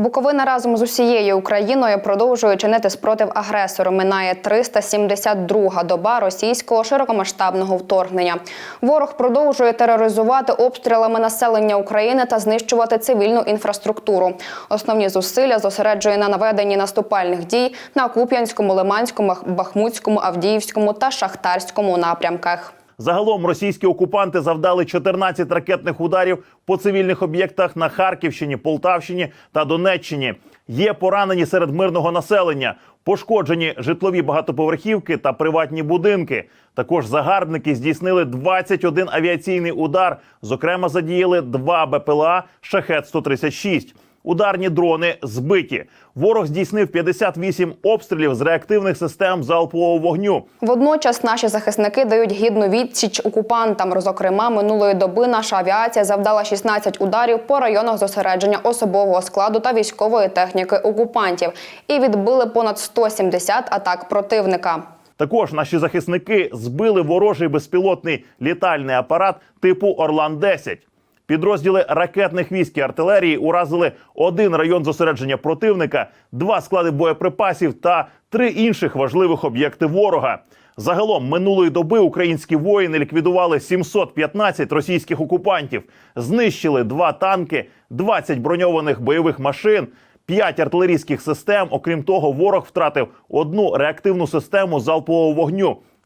Буковина разом з усією Україною продовжує чинити спротив агресору. Минає 372-га доба російського широкомасштабного вторгнення. Ворог продовжує тероризувати обстрілами населення України та знищувати цивільну інфраструктуру. Основні зусилля зосереджує на наведенні наступальних дій на Куп'янському, Лиманському, Бахмутському, Авдіївському та Шахтарському напрямках. Загалом російські окупанти завдали 14 ракетних ударів по цивільних об'єктах на Харківщині, Полтавщині та Донеччині. Є поранені серед мирного населення, пошкоджені житлові багатоповерхівки та приватні будинки. Також загарбники здійснили 21 авіаційний удар. Зокрема, задіяли два БПЛА Шахет 136 Ударні дрони збиті. Ворог здійснив 58 обстрілів з реактивних систем залпового вогню. Водночас наші захисники дають гідну відсіч окупантам. Зокрема, минулої доби наша авіація завдала 16 ударів по районах зосередження особового складу та військової техніки окупантів і відбили понад 170 атак противника. Також наші захисники збили ворожий безпілотний літальний апарат типу Орлан 10 Підрозділи ракетних військ і артилерії уразили один район зосередження противника, два склади боєприпасів та три інших важливих об'єкти ворога. Загалом минулої доби українські воїни ліквідували 715 російських окупантів, знищили два танки, 20 броньованих бойових машин. П'ять артилерійських систем. Окрім того, ворог втратив одну реактивну систему залпового вогню,